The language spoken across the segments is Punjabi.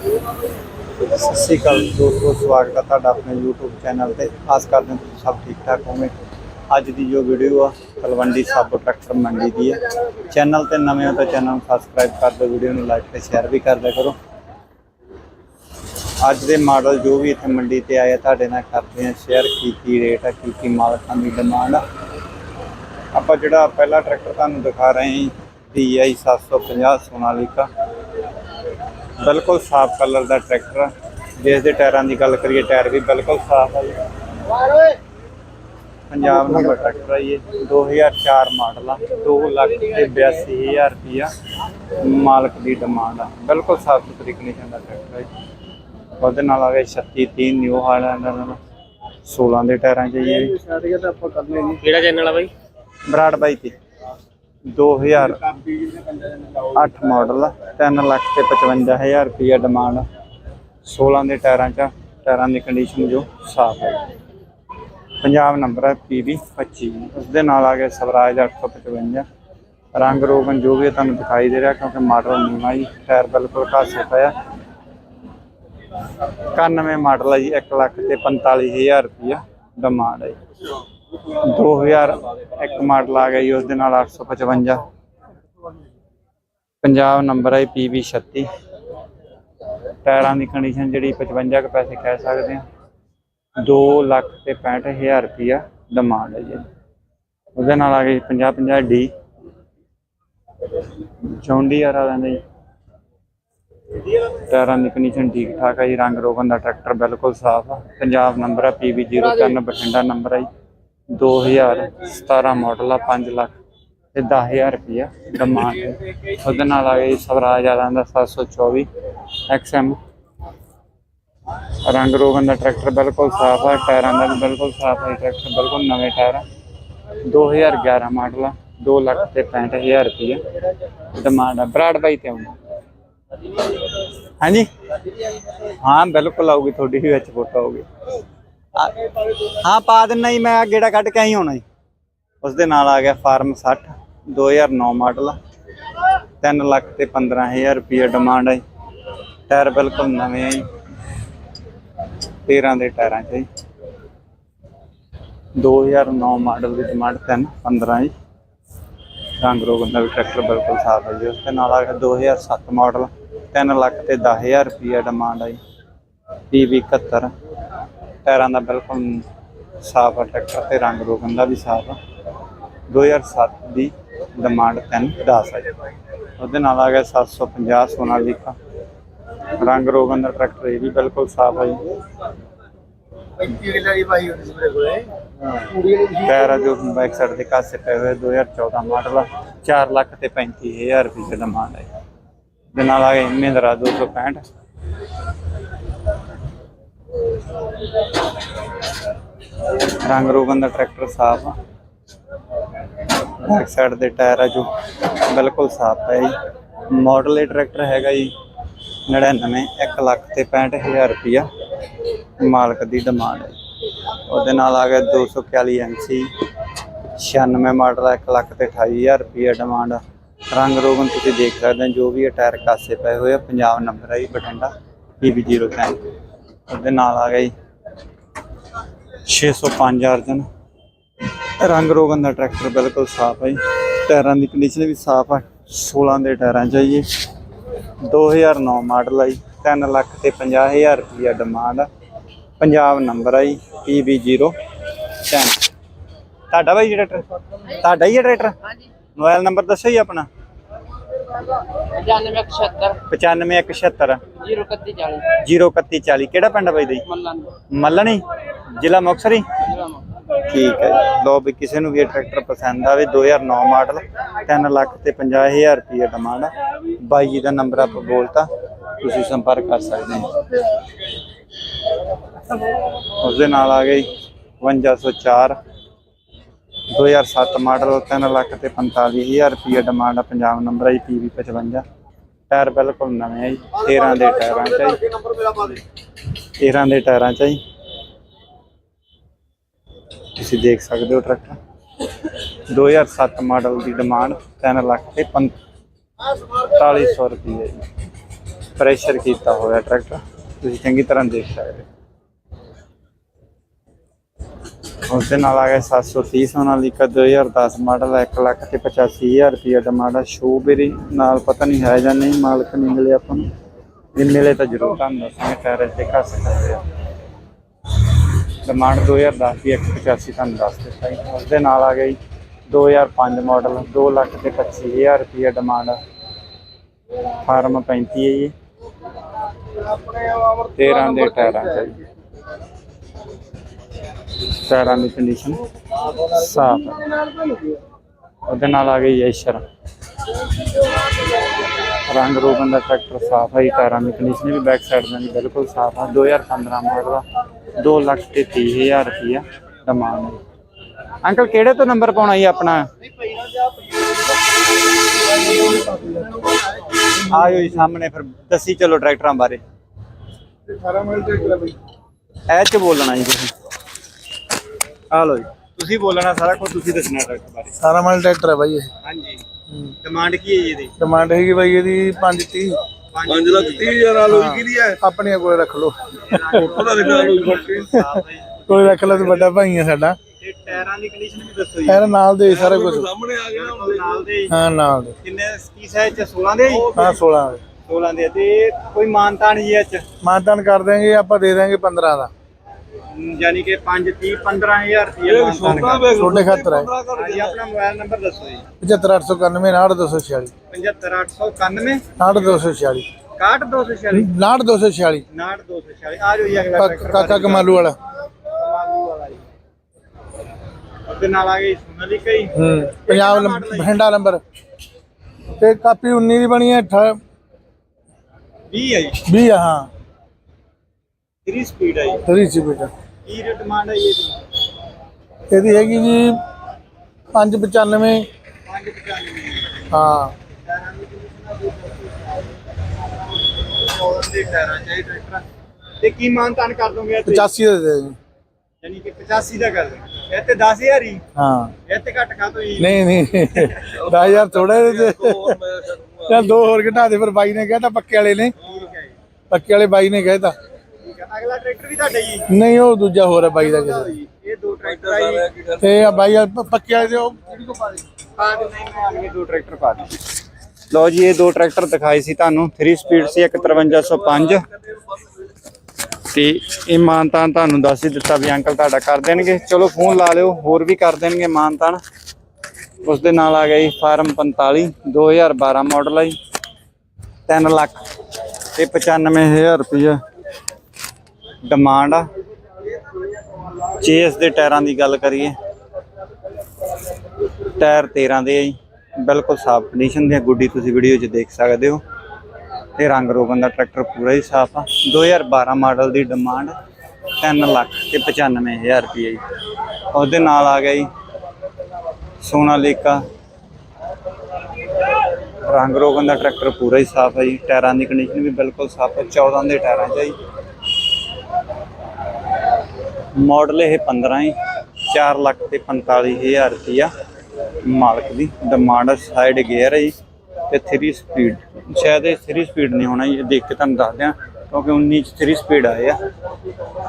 ਸਤਿ ਸ਼੍ਰੀ ਅਕਾਲ ਦੋਸਤੋ ਸਵਾਗਤ ਹੈ ਤੁਹਾਡਾ ਆਪਣੇ YouTube ਚੈਨਲ ਤੇ। ਆਸ ਕਰਦੇ ਹਾਂ ਤੁਸੀਂ ਸਭ ਠੀਕ ਠਾਕ ਹੋਵੇ ਅੱਜ ਦੀ ਜੋ ਵੀਡੀਓ ਆ, ਤਲਵੰਡੀ ਸਾਬੋ ਟਰੈਕਟਰ ਮੰਡੀ ਦੀ ਹੈ ਚੈਨਲ ਤੇ ਨਵੇਂ ਹੋ ਤਾਂ ਚੈਨਲ ਨੂੰ ਸਬਸਕ੍ਰਾਈਬ ਕਰ ਦਿਓ ਵੀਡੀਓ ਨੂੰ ਲਾਈਕ ਤੇ ਸ਼ੇਅਰ ਵੀ ਕਰ ਦਿਆ ਕਰੋ। ਅੱਜ ਦੇ ਮਾਡਲ ਜੋ ਵੀ ਇੱਥੇ ਮੰਡੀ ਤੇ ਆਏ ਆ, ਤੁਹਾਡੇ ਨਾਲ ਕਰਦੇ ਹਾਂ ਸ਼ੇਅਰ ਕੀ ਕੀ ਰੇਟ ਆ, ਕੀ ਕੀ ਮਾਲਕਾਂ ਦੀ ਡਿਮਾਂਡ ਆ। ਆਪਾਂ ਜਿਹੜਾ ਪਹਿਲਾ ਟਰੈਕਟਰ ਤੁਹਾਨੂੰ ਦਿਖਾ ਰਹੇ ਹਾਂ DI 750 ਸੋਨਾਲੀਕਾ ਬਿਲਕੁਲ ਸਾਫ਼ ਕਲਰ ਦਾ ਟਰੈਕਟਰ ਆ। ਜਿਸ ਦੇ ਟਾਇਰਾਂ ਦੀ ਗੱਲ ਕਰੀਏ ਟਾਇਰ ਵੀ ਬਿਲਕੁਲ ਸਾਫ਼ ਆ ਜੀ। ਪੰਜਾਬ ਨੰਬਰ ਟਰੈਕਟਰ ਆ ਇਹ 2004 ਮਾਡਲ ਆ 2 ਲੱਖ ਤੇ 82000 ਰੁਪਿਆ ਮਾਲਕ ਦੀ ਡਿਮਾਂਡ ਆ। ਬਿਲਕੁਲ ਸਾਫ਼ ਸੁਥਰੀ ਕੰਡੀਸ਼ਨ ਦਾ ਟਰੈਕਟਰ ਹੈ ਜੀ। ਉਹਦੇ ਨਾਲ ਆ ਗਿਆ 36 30 ਨਿਊ ਹਾਲੈਂਡ 16 ਦੇ ਟਾਇਰਾਂ ਚ ਜੀ ਇਹ। ਸਾਰੀਆਂ ਤਾਂ ਆਪਾਂ ਕਰਨੇ ਨਹੀਂ। ਕਿਹੜਾ ਚੈਨਲ ਆ ਬਾਈ? ਬਰਾੜ ਬਾਈ ਤੇ। 2008 ਮਾਡਲ ਆ 3 ਲੱਖ ਤੇ 55000 ਰੁਪਿਆ ਡਿਮਾਂਡ 16 ਦੇ ਟਾਇਰਾਂ ਚ, ਟਾਇਰਾਂ ਦੀ ਕੰਡੀਸ਼ਨ ਜੋ ਸਾਫ਼ ਹੈ। ਪੰਜਾਬ ਨੰਬਰ ਹੈ PB 25 ਉਸ ਦੇ ਨਾਲ ਆ ਗਿਆ ਸਵਰਾਜ 855 ਰੰਗ ਰੋਗਨ ਜੋ ਵੀ ਤੁਹਾਨੂੰ ਦਿਖਾਈ ਦੇ ਰਿਹਾ ਕਿਉਂਕਿ ਮਾਡਲ ਨੀਵਾਂ ਜੀ ਟਾਇਰ ਬਿਲਕੁਲ ਘਾਸੇ ਪਿਆ 91 ਮਾਡਲ ਹੈ ਜੀ 1 ਲੱਖ ਤੇ 45000 ਰੁਪਿਆ ਡਿਮਾਂਡ ਹੈ। ਜੀ 2001 ਮਾਡਲ ਆ ਗਿਆ ਜੀ, ਉਸ ਦੇ ਨਾਲ 855 ਪੰਜਾਬ ਨੰਬਰ ਹੈ PB 36 ਟਾਇਰਾਂ ਦੀ ਕੰਡੀਸ਼ਨ ਜਿਹੜੀ 55 ਕੁ ਪੈਸੇ ਕਹਿ ਸਕਦੇ ਆ। 2 ਲੱਖ ਤੇ 65000 ਰੁਪਿਆ ਡਿਮਾਂਡ ਹੈ ਜੀ। ਉਹਦੇ ਨਾਲ ਆ ਗਈ 50 50 ਡੀ। ਜੌਂਡੀਆਰ ਵਾਲਿਆਂ ਦਾ ਜੀ। ਟਾਇਰਾਂ ਦੀ ਕੰਡੀਸ਼ਨ ਠੀਕ ਠਾਕ ਹੈ ਜੀ, ਰੰਗ ਰੋਗਨ ਦਾ ਟਰੈਕਟਰ ਬਿਲਕੁਲ ਸਾਫ਼ ਆ। ਪੰਜਾਬ ਨੰਬਰ ਹੈ PB03 ਬਠਿੰਡਾ ਨੰਬਰ ਹੈ ਜੀ। 2017 ਮਾਡਲ ਆ 5 ਲੱਖ ਤੇ 10000 ਰੁਪਇਆ ਡਿਮਾਂਡ ਹੈ ਉਹਦੇ ਨਾਲ ਆ ਗਈ ਸਵਰਾਜ ਵਾਲਿਆਂ ਦਾ 724 XM ਰੰਗ ਰੋਗਨ ਦਾ ਟਰੈਕਟਰ ਬਿਲਕੁਲ ਸਾਫ਼ ਆ, ਟਾਇਰਾਂ ਦਾ ਵੀ ਬਿਲਕੁਲ ਸਾਫ਼ ਹੈ ਟਰੈਕਟਰ ਬਿਲਕੁਲ ਨਵੇਂ ਟਾਇਰ ਆ। 2011 ਮਾਡਲ ਆ 2 ਲੱਖ ਤੇ 65000 ਰੁਪਇਆ ਡਿਮਾਂਡ ਆ। ਬਰਾੜ ਬਾਈ ਤੇ ਆਉਂਦਾ ਹਾਂਜੀ? ਹਾਂ, ਬਿਲਕੁਲ ਆਊਗੀ, ਤੁਹਾਡੀ ਵੀ ਵਿੱਚ ਫੋਟੋ ਆਊਗੀ। ਹਾਂ, ਪਾ ਦਿੰਨਾ ਜੀ, ਮੈਂ ਗੇੜਾ ਕੱਢ ਕੇ ਆਈ ਹੋਣਾ ਜੀ। ਉਸ ਦੇ ਨਾਲ ਆ ਗਿਆ ਫਾਰਮ 60 2009 ਮਾਡਲ 3 ਲੱਖ ਤੇ 15000 ਰੁਪਏ ਡਿਮਾਂਡ ਹੈ ਟਾਇਰ ਬਿਲਕੁਲ ਨਵੇਂ ਆ ਜੀ। 13 ਦੇ ਟਾਇਰਾਂ 'ਚ 2009 ਮਾਡਲ ਦੀ ਡਿਮਾਂਡ 3 15 ਜੀ। ਰੰਗ ਰੋਗਨ ਦਾ ਵੀ ਟਰੈਕਟਰ ਬਿਲਕੁਲ ਸਾਫ਼ ਹੈ ਜੀ। ਉਸ ਦੇ ਨਾਲ ਆ ਗਿਆ 2007 ਮਾਡਲ 3 ਲੱਖ ਤੇ 10000 ਰੁਪਏ ਡਿਮਾਂਡ ਹੈ ਜੀ। PV 71 ਟਾਇਰਾਂ ਦਾ ਬਿਲਕੁਲ ਸਾਫ਼ ਆ, ਟਰੈਕਟਰ ਤੇ ਰੰਗ ਰੋਗਨ ਦਾ ਵੀ ਸਾਫ਼ ਆ। 2007 ਦੀ ਡਿਮਾਂਡ 3 10 ਹੈ ਜੀ। ਉਹਦੇ ਨਾਲ ਆ ਗਿਆ 750 ਸੋਨਾਲੀਕਾ ਰੰਗ ਰੋਗਨ ਦਾ ਟਰੈਕਟਰ ਇਹ ਵੀ ਬਿਲਕੁਲ ਸਾਫ਼ ਹੈ ਜੀ। 35 ਕਿੱਲੇ ਟਾਇਰ ਜੋ ਬੈਕ ਸਾਈਡ ਦੇ ਕਾਸੇ ਪਏ ਹੋਏ 2014 ਮਾਡਲ ਆ। 4 ਲੱਖ ਤੇ 35000 ਰੁਪਏ ਦਾ ਡਿਮਾਂਡ ਹੈ ਦੇ ਨਾਲ ਆ ਗਿਆ ਮਹਿੰਦਰਾ 265 ਰੰਗ ਰੋਗਨ ਦਾ ਟਰੈਕਟਰ ਸਾਫ਼ ਆ। ਬੈਕ ਸਾਈਡ ਦੇ ਟਾਇਰ ਆ ਜੋ ਬਿਲਕੁਲ ਸਾਫ਼ ਹੈ ਜੀ। ਮਾਡਲ ਇਹ ਟਰੈਕਟਰ ਹੈਗਾ ਜੀ 99 1 ਲੱਖ ਤੇ 65000 ਰੁਪਇਆ ਮਾਲਕ ਦੀ ਡਿਮਾਂਡ ਹੈ ਉਹਦੇ ਨਾਲ ਆ ਗਿਆ 241 ਐਮਸੀ 96 ਮਾਡਲ ਆ 1 ਲੱਖ ਤੇ 28000 ਰੁਪਏ ਡਿਮਾਂਡ ਰੰਗ ਰੋਗਨ ਤੁਸੀਂ ਦੇਖ ਸਕਦੇ ਹੋ, ਜੋ ਵੀ ਇਹ ਟਾਇਰ ਕਾਸੇ ਪਏ ਹੋਏ ਆ, ਪੰਜਾਬ ਨੰਬਰ ਹੈ ਜੀ, ਬਠਿੰਡਾ PB03 ਉਹਦੇ ਨਾਲ ਆ ਗਿਆ ਜੀ। 605 ਅਰਜਨ। ਰੰਗ ਰੋਗਨ ਦਾ ਟਰੈਕਟਰ ਬਿਲਕੁਲ ਸਾਫ਼ ਹੈ ਜੀ। ਟਾਇਰਾਂ ਦੀ ਕੰਡੀਸ਼ਨ ਵੀ ਸਾਫ਼ ਆ। 16 ਦੇ ਟਾਇਰਾਂ ਚ ਹੈ ਜੀ 2009 ਮਾਡਲ ਜੀ। 3 ਲੱਖ ਤੇ 50000 ਰੁਪਇਆ ਡਿਮਾਂਡ ਆ। ਪੰਜਾਬ ਨੰਬਰ ਜੀ। PB010 ਤੁਹਾਡਾ ਬਾਈ ਜਿਹੜਾ ਟਰੈਕਟਰ ਤੁਹਾਡਾ ਹੀ ਹੈ ਟਰੈਕਟਰ? ਹਾਂਜੀ। ਮੋਬਾਈਲ ਨੰਬਰ ਦੱਸੋ ਜੀ ਆਪਣਾ। 9576 95176 03140 03140 ਕਿਹੜਾ ਪਿੰਡ ਬਾਈ ਦਾ ਮੱਲਣੀ। ਜ਼ਿਲ੍ਹਾ ਮੁਕਤਸਰ? ਹੀ। ਠੀਕ ਹੈ। ਲਓ ਵੀ ਕਿਸੇ ਨੂੰ ਵੀ ਟਰੈਕਟਰ ਪਸੰਦ ਆਵੇ 2009 ਮਾਡਲ 3 ਲੱਖ ਤੇ 50000 ਰੁਪਏ ਡਿਮਾਂਡ ਬਾਈ ਜੀ ਦਾ ਨੰਬਰ ਆਪ ਬੋਲਤਾ ਤੁਸੀਂ ਸੰਪਰਕ ਕਰ ਸਕਦੇ ਹੋ। ਉਸ ਦੇ ਨਾਲ ਆ ਗਈ 5204 2007 ਮਾਡਲ 3 ਲੱਖ ਤੇ 45000 ਰੁਪਏ ਡਿਮਾਂਡ ਆ, ਪੰਜਾਬ ਨੰਬਰ ਹੈ ਪੀਵੀ 55 ਟਾਇਰ ਬਿਲਕੁਲ ਨਵੇਂ ਆ ਜੀ 13 ਦੇ ਟਾਇਰਾਂ ਚ ਆ ਜੀ। ਦੇ 13 ਦੇ ਟਾਇਰਾਂ ਚ ਆ ਜੀ। ਤੁਸੀਂ ਦੇਖ ਸਕਦੇ ਹੋ ਟਰੈਕਟਰ 2007 ਮਾਡਲ ਦੀ ਡਿਮਾਂਡ 3 ਲੱਖ ਤੇ 4500 ਰੁਪਏ ਜੀ। ਪ੍ਰੈਸ਼ਰ ਕੀਤਾ ਹੋਇਆ ਟਰੈਕਟਰ ਤੁਸੀਂ ਚੰਗੀ ਤਰ੍ਹਾਂ ਦੇਖ ਸਕਦੇ ਹੋ। ਉਸ ਦੇ ਨਾਲ ਆ ਗਿਆ 730 ਸੋਨਾਲੀਕਾ 2010 ਮਾਡਲ 1 ਲੱਖ ਤੇ 85000 ਰੁਪਏ ਡਿਮਾਂਡ ਆ ਸ਼ੋਬੇਰੀ ਨਾਲ ਪਤਾ ਨਹੀਂ ਹੈ ਜਾਂ ਨਹੀਂ, ਮਾਲਕ ਨਹੀਂ ਮਿਲੇ ਆਪਾਂ ਨੂੰ। ਜੇ ਮਿਲੇ ਤਾਂ ਜ਼ਰੂਰ ਤੁਹਾਨੂੰ ਦੱਸਾਂਗੇ, ਟਾਇਰ ਤੇ ਘੱਟ ਸਕਦੇ ਆ ਡਿਮਾਂਡ 2010 ਦੀ 185 ਤੁਹਾਨੂੰ ਦੱਸ ਦਿੱਤਾ ਜੀ। ਉਸ ਦੇ ਨਾਲ ਆ ਗਈ 2005 ਮਾਡਲ 2 ਲੱਖ ਤੇ 25000 ਰੁਪਏ ਡਿਮਾਂਡ ਫਾਰਮ 35 ਹੈ ਜੀ। 13 ਦੇ ਟਾਇਰਾਂ ਚ ਹੈ ਟਾਇਰਾਂ ਦੀ ਕੰਡੀਸ਼ਨ ਸਾਫ਼ ਹੈ ਉਹਦੇ ਨਾਲ ਆ ਗਈ ਐਸ਼ਰ ਰੰਗ ਰੋਗਨ ਦਾ ਟਰੈਕਟਰ ਸਾਫ਼ ਹੈ ਟਾਇਰਾਂ ਦੀ ਕੰਡੀਸ਼ਨ ਵੀ ਬੈਕ ਸਾਈਡ ਦਾ ਵੀ ਬਿਲਕੁਲ ਸਾਫ਼ ਹੈ 2015 ਮਾਡਲ ਆ 2 ਲੱਖ ਤੇ 30000 ਰੁਪਇਆ ਡਿਮਾਂਡ ਹੈ ਅੰਕਲ ਕਿਹੜੇ ਤੋਂ ਨੰਬਰ ਪਾਉਣਾ ਜੀ ਆਪਣਾ ਆਇਓ ਜੀ ਸਾਹਮਣੇ ਫਿਰ ਦੱਸੀ ਚਲੋ ਟਰੈਕਟਰਾਂ ਬਾਰੇ 18 ਮਿੰਟ ਤੇ ਕਿਲਾ ਬਈ ਐ ਚ ਬੋਲਣਾ ਜੀ ਤੁਸੀਂ ਆ ਜੀ। ਤੁਸੀਂ ਬੋਲਣਾ ਸਾਰਾ ਕੁਝ ਤੁਸੀਂ ਦੱਸਣਾ ਟਰੈਕਟਰ ਬਾਰੇ। 18 ਮਿੰਟ ਟਰੈਕਟਰ ਹੈ ਬਾਈ ਇਹ। ਹਾਂਜੀ। ਡਿਮਾਂਡ ਕੀ ਹੈ ਜੀ ਇਹਦੀ? ਡਿਮਾਂਡ ਹੈਗੀ ਬਾਈ ਇਹਦੀ 530 5 ਲੱਖ 30000 ਨਾਲ ਹੋਈ ਕਿਹਦੀ ਹੈ? ਆਪਣੇ ਕੋਲ ਰੱਖ ਲਓ। ਉਹਦਾ ਲਿਖਾ ਲਓ ਕੋਈ। ਰੱਖ ਲਓ ਤੇ ਵੱਡਾ ਭਾਈ ਹੈ ਸਾਡਾ। ਤੇ ਟਾਇਰਾਂ ਦੀ ਕੰਡੀਸ਼ਨ ਵੀ ਦੱਸੋ ਜੀ। ਯਾਰ ਨਾਲ ਦੇ ਸਾਰਾ ਕੁਝ। ਸਾਹਮਣੇ ਆ ਗਿਆ ਨਾਲ ਦੇ। ਹਾਂ ਨਾਲ ਦੇ। ਕਿੰਨੇ ਕੀ ਸਾਈਜ਼ ਚ? 16 ਦੇ? ਜੀ ਹਾਂ 16 ਦੇ। 16 ਦੇ ਤੇ ਕੋਈ ਮਾਨਤਾ ਨਹੀਂ ਇਹ ਚ? ਮਾਨਤਾਨ ਕਰ ਦੇਂਗੇ ਆਪਾਂ ਦੇ ਦੇਂਗੇ 15 ਦਾ। ਯਾਨੀ ਕਿ 5 30 15000 ਰੁਪਏ ਕਰ ਛੋਟੇ ਖਾਤਰ ਹੈ। ਹਾਂਜੀ ਆਪਣਾ ਮੋਬਾਈਲ ਨੰਬਰ ਦੱਸੋ ਜੀ। 75891 98246 75891 98246 61246 98246 92246 ਆ ਜਾਓ ਜੀ ਅਗਲਾ ਕਾਕਾ ਕਮਾਲੂ ਵਾਲਾ ਕਮਾਲੂ ਵਾਲਾ। ਜੀ ਉਹਦੇ ਨਾਲ ਆ ਗਈ ਸੋਨਾਲੀਕਾ ਜੀ ਹੂੰ ਪੰਜਾਬ ਨੰਬਰ ਬਠਿੰਡਾ ਨੰਬਰ। ਤੇ ਕਾਪੀ 19 ਦੀ ਬਣੀ ਹੈ 20 ਹੈ ਜੀ। 20 ਆ, ਹਾਂ। 3 ਸਪੀਡ ਹੈ ਜੀ। 30 ਸੀ ਬੇਟਾ ਕੀ ਰੇਟ ਡਿਮਾਂਡ ਹੈ ਇਹਦੀ? ਇਹਦੀ ਹੈਗੀ ਜੀ 595 595 ਹਾਂ। ਦੇ ਟਾਇਰਾਂ ਚਾਹੀਦੇ ਟਰੈਕਟਰ ਤੇ ਕੀ ਮਾਨਤਾਨ ਕਰ ਦੋਗੇ ਇਹ ਤੇ 85 ਦੇ ਦੇ ਜੀ। ਯਾਨੀ ਕਿ 85 ਦਾ ਕਰ ਦੋਗੇ ਇਹ ਤੇ 10000 ਹੀ। ਹਾਂ। ਇਹ ਤੇ ਘੱਟ ਖਾ ਤੋਂ ਜੀ ਨਹੀਂ ਨਹੀਂ। 10000 ਥੋੜਾ ਇਹਦੇ ਤੇ ਚੱਲ ਦੋ ਹੋਰ ਘਟਾ ਦੇ ਫਿਰ ਬਾਈ ਨੇ ਕਹਿਤਾ ਪੱਕੇ ਵਾਲੇ ਨੇ। ਠੀਕ ਹੈ ਜੀ। ਪੱਕੇ ਵਾਲੇ ਬਾਈ ਨੇ ਕਹਿਤਾ। ਹੈ ਅਗਲਾ ਟਰੈਕਟਰ ਵੀ ਤੁਹਾਡਾ ਜੀ ਨਹੀਂ ਉਹ ਦੂਜਾ ਹੋਰ ਹੈ ਬਾਈ ਦਾ ਕਿਸੇ ਜੀ ਇਹ ਦੋ ਟਰੈਕਟਰ ਆ ਦਾ। ਤੇ ਆ ਬਾਈ ਆ ਪ- ਪੱਕੇ ਵਾਲੇ ਦੇ ਉਹ ਕਿਹੜੀ ਕੋ ਪਾ ਦੇ ਪਾ ਦੇ ਨਹੀਂ ਮੈਂ ਅਗਲੇ ਦੋ ਟਰੈਕਟਰ ਪਾ ਦੇ ਲਓ ਜੀ ਇਹ ਦੋ ਟਰੈਕਟਰ ਦਿਖਾਏ ਸੀ ਤੁਹਾਨੂੰ। 3 ਸਪੀਡ ਸੀ ਇੱਕ 5305 ਤੇ ਇਹ ਮਾਨਤਾਨ ਤੁਹਾਨੂੰ ਦੱਸ ਹੀ ਦਿੱਤਾ ਵੀ ਅੰਕਲ ਤੁਹਾਡਾ ਕਰ ਦੇਣਗੇ। ਚਲੋ ਫੋਨ ਲਾ ਲਿਓ ਹੋਰ ਵੀ ਕਰ ਦੇਣਗੇ ਮਾਨਤਾਨ। ਉਸ ਦੇ ਨਾਲ ਆ ਗਿਆ ਜੀ ਫਾਰਮ 45 2012 ਮਾਡਲ ਹੈ ਜੀ। 3 ਲੱਖ ਤੇ 95000 ਰੁਪਏ ਡਿਮਾਂਡ ਆ। ਚੇਸ ਦੇ ਟਾਇਰਾਂ ਦੀ ਗੱਲ ਕਰੀਏ। ਟਾਇਰ 13 ਦੇ ਆ ਜੀ। ਬਿਲਕੁਲ ਸਾਫ਼ ਕੰਡੀਸ਼ਨ ਦੇ ਆ, ਗੁੱਡੀ ਤੁਸੀਂ ਵੀਡੀਓ 'ਚ ਦੇਖ ਸਕਦੇ ਹੋ। ਤੇ ਰੰਗ ਰੋਗਨ ਦਾ ਟਰੈਕਟਰ ਪੂਰਾ ਹੀ ਸਾਫ਼ ਆ। 2012 ਮਾਡਲ ਦੀ ਡਿਮਾਂਡ 3 ਲੱਖ ਤੇ 95000 ਰੁਪਏ ਜੀ। ਉਹਦੇ ਨਾਲ ਆ ਗਿਆ ਜੀ। ਸੋਨਾਲੀਕਾ ਰੰਗ ਰੋਗਨ ਦਾ ਟਰੈਕਟਰ ਪੂਰਾ ਹੀ ਸਾਫ਼ ਹੈ ਜੀ। ਟਾਇਰਾਂ ਦੀ ਕੰਡੀਸ਼ਨ ਵੀ ਬਿਲਕੁਲ ਸਾਫ਼ ਹੈ 14 ਦੇ ਟਾਇਰਾਂ 'ਚ ਹੈ ਜੀ। ਮਾਡਲ ਇਹ 15 ਹੀ 4 ਲੱਖ ਤੇ 45000 ਰੁਪਇਆ ਮਾਲਕ ਦੀ। ਡਿਮਾਂਡ ਸਾਈਡ ਗੇਅਰ ਹੈ ਜੀ ਤੇ 3 ਸਪੀਡ ਸ਼ਾਇਦ ਇਹ 3 ਸਪੀਡ ਨਹੀਂ ਹੋਣਾ ਜੀ, ਇਹ ਦੇਖ ਕੇ ਤੁਹਾਨੂੰ ਦੱਸ ਦਿਆਂ ਕਿਉਂਕਿ 19 ਚ 3 ਸਪੀਡ ਆਏ ਆ।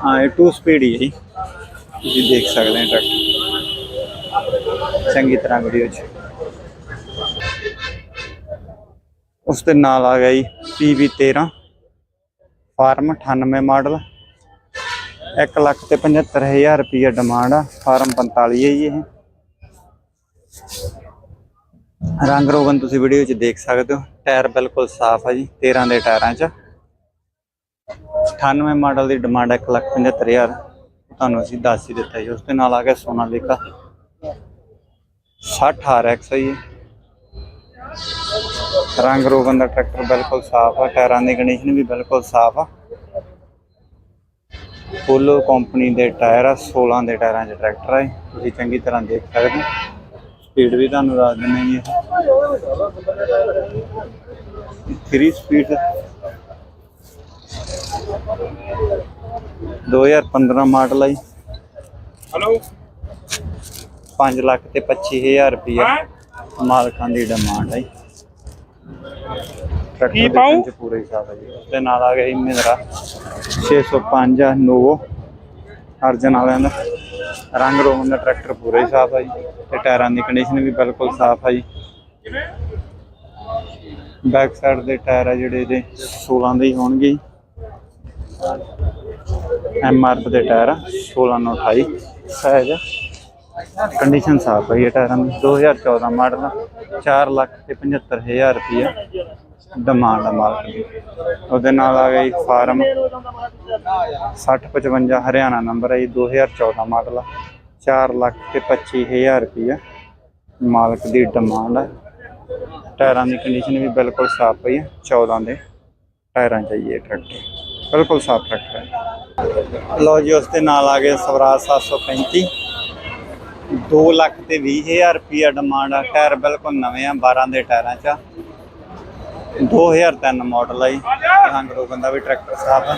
ਹਾਂ ਇਹ 2 ਸਪੀਡ ਹੀ ਹੈ ਜੀ। ਤੁਸੀਂ ਦੇਖ ਸਕਦੇ ਹੋ ਟਰੈਕਟਰ ਚੰਗੀ ਤਰ੍ਹਾਂ ਵੀਡੀਓ 'ਚ। ਉਸ ਦੇ ਨਾਲ ਆ ਗਿਆ ਜੀ PV 13 ਫਾਰਮ 98 ਮਾਡਲ। 1 ਲੱਖ ਤੇ 75000 ਰੁਪਏ ਡਿਮਾਂਡ ਆ। ਫਾਰਮ 45 ਹੈ ਜੀ ਇਹ। ਰੰਗ ਰੋਗਨ ਤੁਸੀਂ ਵੀਡੀਓ 'ਚ ਦੇਖ ਸਕਦੇ ਹੋ। ਟਾਇਰ ਬਿਲਕੁਲ ਸਾਫ਼ ਆ ਜੀ 13 ਦੇ ਟਾਇਰਾਂ 'ਚ। 98 ਮਾਡਲ ਦੀ ਡਿਮਾਂਡ 1 ਲੱਖ 75000 ਤੁਹਾਨੂੰ ਅਸੀਂ ਦੱਸ ਹੀ ਦਿੱਤਾ ਜੀ, ਉਸ ਦੇ ਨਾਲ ਆ ਗਿਆ ਸੋਨਾਲੀਕਾ 60 RX ਹੈ ਜੀ ਰੰਗ ਰੋਗਨ ਦਾ ਟਰੈਕਟਰ ਬਿਲਕੁਲ ਸਾਫ਼ ਆ, ਟਾਇਰਾਂ ਦੀ ਕੰਡੀਸ਼ਨ ਵੀ ਬਿਲਕੁਲ ਸਾਫ਼ ਆ। ਪੋਲੋ ਕੰਪਨੀ ਦੇ ਟਾਇਰ ਆ 16 ਦੇ ਟਾਇਰਾਂ 'ਚ ਟਰੈਕਟਰ ਹੈ ਤੁਸੀਂ ਚੰਗੀ ਤਰ੍ਹਾਂ ਦੇਖ ਸਕਦੇ ਹੋ। ਸਪੀਡ ਵੀ ਤੁਹਾਨੂੰ ਦੱਸ ਦਿੰਦੇ ਜੀ ਇਹ। 3 ਸਪੀਡ 2015 ਮਾਡਲ ਹੈ ਜੀ। ਹਲੋ 5 ਲੱਖ ਤੇ 25000 ਰੁਪਇਆ ਮਾਲਕਾਂ ਦੀ ਡਿਮਾਂਡ ਹੈ ਟਰੈਕਟਰ ਦੇ ਵਿੱਚ ਪੂਰੇ ਹੀ ਸਾਫ਼ ਹੈ ਜੀ। ਦੇ ਨਾਲ ਆ ਗਿਆ ਜੀ ਮਹਿੰਦਰਾ 605 ਆ ਨੋਵੋ ਅਰਜਨ ਵਾਲਿਆਂ ਦਾ। ਰੰਗ ਰੋਗਨ ਦਾ ਟਰੈਕਟਰ ਪੂਰਾ ਹੀ ਸਾਫ਼ ਹੈ ਜੀ। ਤੇ ਟਾਇਰਾਂ ਦੀ ਕੰਡੀਸ਼ਨ ਵੀ ਬਿਲਕੁਲ ਸਾਫ਼ ਹੈ ਜੀ। ਬੈਕ ਸਾਈਡ ਦੇ ਟਾਇਰ ਆ ਜਿਹੜੇ ਇਹਦੇ 16 ਦੇ ਹੀ ਹੋਣਗੇ ਐਮ ਆਰ ਦੇ ਟਾਇਰ ਆ 16 ਨੂੰ 28 ਸਾਈਜ਼ ਕੰਡੀਸ਼ਨ ਸਾਫ਼ ਹੈ ਇਹ ਟਾਇਰਾਂ ਦੀ। 2014 ਮਾਡਲ 4 ਲੱਖ ਤੇ 75000 ਰੁਪਇਆ ਡਿਮਾਂਡ ਆ ਮਾਲਕ ਦੀ। ਉਹਦੇ ਨਾਲ ਆ ਗਈ ਫਾਰਮ 6055 ਹਰਿਆਣਾ ਨੰਬਰ ਹੈ ਜੀ 2014 ਮਾਡਲ ਆ। 4 ਲੱਖ ਤੇ 25000 ਰੁਪਇਆ ਮਾਲਕ ਦੀ ਡਿਮਾਂਡ ਹੈ ਟਾਇਰਾਂ ਦੀ ਕੰਡੀਸ਼ਨ ਵੀ ਬਿਲਕੁਲ ਸਾਫ਼ ਪਈ ਹੈ 14 ਦੇ ਟਾਇਰਾਂ ਚਾਹੀਏ ਟਰੈਕਟਰ ਬਿਲਕੁਲ ਸਾਫ਼ ਟਰੈਕਟਰ ਹੈ ਲਓ ਜੀ, ਉਸ ਦੇ ਨਾਲ ਆ ਗਏ ਸਵਰਾਜ 735 2 ਲੱਖ ਤੇ 20000 ਰੁਪਇਆ ਡਿਮਾਂਡ ਆ, ਟਾਇਰ ਬਿਲਕੁਲ ਨਵੇਂ ਆ 12 ਦੇ ਟਾਇਰਾਂ 'ਚ ਆ। 2003 ਮਾਡਲ ਆਈ ਰੰਗ ਰੋਗਨ ਦਾ ਵੀ ਟਰੈਕਟਰ ਸਾਫ਼ ਹੈ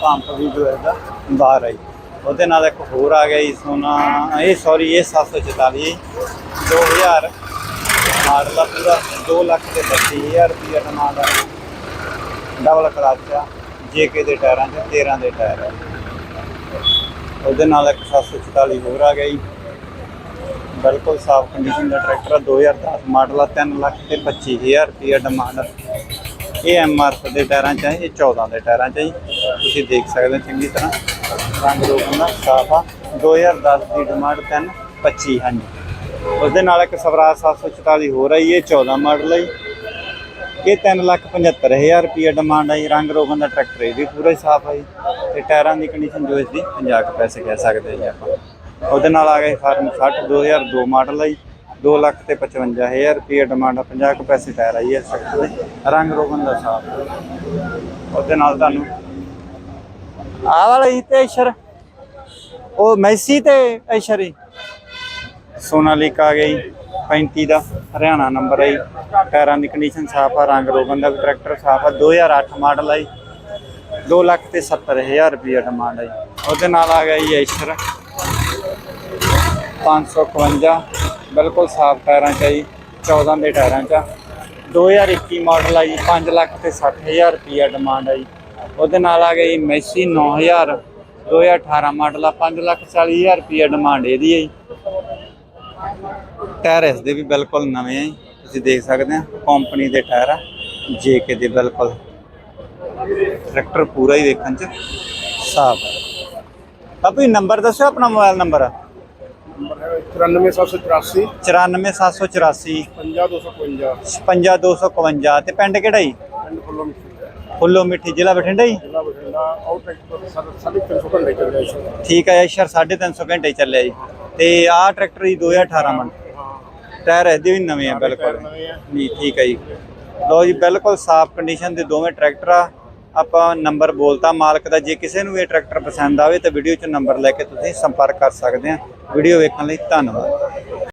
ਪੰਪ ਵੀ ਜੋ ਹੈਗਾ ਬਾਹਰ ਆਈ ਉਹਦੇ ਨਾਲ ਇੱਕ ਹੋਰ ਆ ਗਿਆ ਜੀ, ਸੋਨਾ, ਇਹ ਸੌਰੀ ਇਹ 744 2000 ਮਾਡਲ ਆ ਪੂਰਾ। 2 ਲੱਖ ਤੇ 32000 ਰੁਪਏ ਦਾ ਮਾਲ ਆ ਡਬਲ ਕਲਚ ਆ ਜੇਕੇ ਦੇ ਟਾਇਰਾਂ 'ਚ 13 ਦੇ ਟਾਇਰ ਆ ਉਹਦੇ ਨਾਲ ਇੱਕ 744 ਹੋਰ ਆ ਗਿਆ ਜੀ। ਬਿਲਕੁਲ ਸਾਫ਼ ਕੰਡੀਸ਼ਨ ਦਾ ਟਰੈਕਟਰ ਆ। 2010 ਮਾਡਲ ਆ 3 ਲੱਖ ਤੇ 25000 ਰੁਪਏ ਡਿਮਾਂਡ ਆ। ਇਹ ਐਮਆਰ ਦੇ ਟਾਇਰਾਂ 'ਚ ਹੈ ਇਹ 14 ਦੇ ਟਾਇਰਾਂ 'ਚ ਹੈ ਜੀ। ਤੁਸੀਂ ਦੇਖ ਸਕਦੇ ਹੋ ਚੰਗੀ ਤਰ੍ਹਾਂ। ਰੰਗ ਰੋਗਨ ਦਾ ਸਾਫ਼ ਆ। 2010 ਦੀ ਡਿਮਾਂਡ 3 25 ਹਾਂਜੀ। ਉਸਦੇ ਨਾਲ ਇੱਕ ਸਵਰਾਜ 744 ਹੋਰ ਆਈ, ਇਹ 14 ਮਾਡਲ ਹੈ ਇਹ 3 ਲੱਖ 75000 ਰੁਪਏ ਡਿਮਾਂਡ ਆਈ ਰੰਗ ਰੋਗਨ ਦਾ ਟਰੈਕਟਰ ਇਹ ਵੀ ਪੂਰਾ ਹੀ ਸਾਫ਼ ਆਈ ਜੀ। ਤੇ ਟਾਇਰਾਂ ਦੀ ਕੰਡੀਸ਼ਨ ਜੋ ਇਸ ਦੀ 50 ਕੁ ਪੈਸੇ ਕਹਿ ਸਕਦੇ ਜੀ ਆਪਾਂ। ਉਹਦੇ ਨਾਲ ਆ ਗਏ ਫਾਰਮ 60 2002 ਮਾਡਲ ਹੈ 2 ਲੱਖ ਤੇ 55000 ਰੁਪਏ ਡਿਮਾਂਡ ਆ 50 ਕੁ ਪੈਸੇ ਟਾਇਰ ਆਈ ਹੈ ਸੈਕਟਰ ਦੇ। ਰੰਗ ਰੋਗਨ ਦਾ ਸਾਫ਼ ਉਹਦੇ ਨਾਲ ਤੁਹਾਨੂੰ ਆਹ ਵਾਲਾ ਹੀ ਤੇ ਐਸ਼ਰ ਉਹ ਮੈਸੀ ਤੇ ਐਸ਼ਰ ਹੀ। ਸੋਨਾਲੀਕਾ ਆ ਗਈ 35 ਦਾ। ਹਰਿਆਣਾ ਨੰਬਰ ਆਈ ਟਾਇਰਾਂ ਦੀ ਕੰਡੀਸ਼ਨ ਸਾਫ਼ ਆ, ਰੰਗ ਰੋਗਨ ਦਾ ਵੀ ਟਰੈਕਟਰ ਸਾਫ਼ ਆ। 2008 ਮਾਡਲ ਆਈ 2 ਲੱਖ ਤੇ 70000 ਰੁਪਏ ਡਿਮਾਂਡ ਆਈ ਉਹਦੇ ਨਾਲ ਆ ਗਿਆ ਜੀ ਐਸ਼ਰ 551 ਬਿਲਕੁਲ ਸਾਫ਼ ਟਾਇਰਾਂ ਚ ਆ ਜੀ 14 ਦੇ ਟਾਇਰਾਂ ਚ ਆ। 2021 ਮਾਡਲ ਆ ਜੀ 5 ਲੱਖ ਤੇ 60000 ਰੁਪਏ ਡਿਮਾਂਡ ਆ ਜੀ ਉਹਦੇ ਨਾਲ ਆ ਗਿਆ ਜੀ ਮੈਸੀ 9000 2018 ਮਾਡਲ ਆ 5 ਲੱਖ 40000 ਰੁਪਏ ਡਿਮਾਂਡ ਇਹਦੀ ਹੈ ਜੀ ਟਾਇਰ ਇਸ ਦੇ ਵੀ ਬਿਲਕੁਲ ਨਵੇਂ ਆ ਜੀ। ਤੁਸੀਂ ਦੇਖ ਸਕਦੇ ਆ ਕੰਪਨੀ ਦੇ ਟਾਇਰ ਆ ਜੇਕੇ ਦੇ ਬਿਲਕੁਲ ਟਰੈਕਟਰ ਪੂਰਾ ਹੀ ਵੇਖਣ ਚ ਸਾਫ਼ ਹੈ ਆਪਣੀ ਨੰਬਰ ਦੱਸੋ ਆਪਣਾ ਮੋਬਾਈਲ ਨੰਬਰ 94784 94784 50255 55251 ਤੇ ਪਿੰਡ ਕਿਹੜਾ ਜੀ? ਪਿੰਡ ਫੁੱਲੋਂ ਮਿੱਠੀ ਫੁੱਲੋ ਮਿੱਠੀ ਜ਼ਿਲ੍ਹਾ ਬਠਿੰਡਾ ਜੀ? ਜ਼ਿਲ੍ਹਾ ਬਠਿੰਡਾ ਆਊਟਲੈਟ ਸਾਢੇ ਤਿੰਨ ਸੌ ਘੰਟੇ ਚੱਲ ਰਿਹਾ ਸੀ ਠੀਕ ਹੈ ਸ਼ਰ 350 ਘੰਟੇ ਚੱਲਿਆ ਜੀ। ਤੇ ਆਹ ਟਰੈਕਟਰ ਜੀ 2018 ਮਾਡਲ ਟਾਇਰ ਇਹਦੇ ਵੀ ਨਵੇਂ ਆ ਬਿਲਕੁਲ। ਨਵੇਂ ਆ। ਜੀ ਠੀਕ ਹੈ ਜੀ। ਲਓ ਜੀ ਬਿਲਕੁਲ ਸਾਫ਼ ਕੰਡੀਸ਼ਨ ਦੇ ਦੋਵੇਂ ਟਰੈਕਟਰ ਆ। ਆਪਾਂ ਨੰਬਰ ਬੋਲਤਾ ਮਾਲਕ ਦਾ, ਜੇ ਕਿਸੇ ਨੂੰ ਇਹ ਟਰੈਕਟਰ ਪਸੰਦ ਆਵੇ ਤਾਂ ਵੀਡੀਓ 'ਚ ਨੰਬਰ ਲੈ ਕੇ ਤੁਸੀਂ ਸੰਪਰਕ ਕਰ ਸਕਦੇ ਆ। ਵੀਡੀਓ ਵੇਖਣ ਲਈ ਧੰਨਵਾਦ।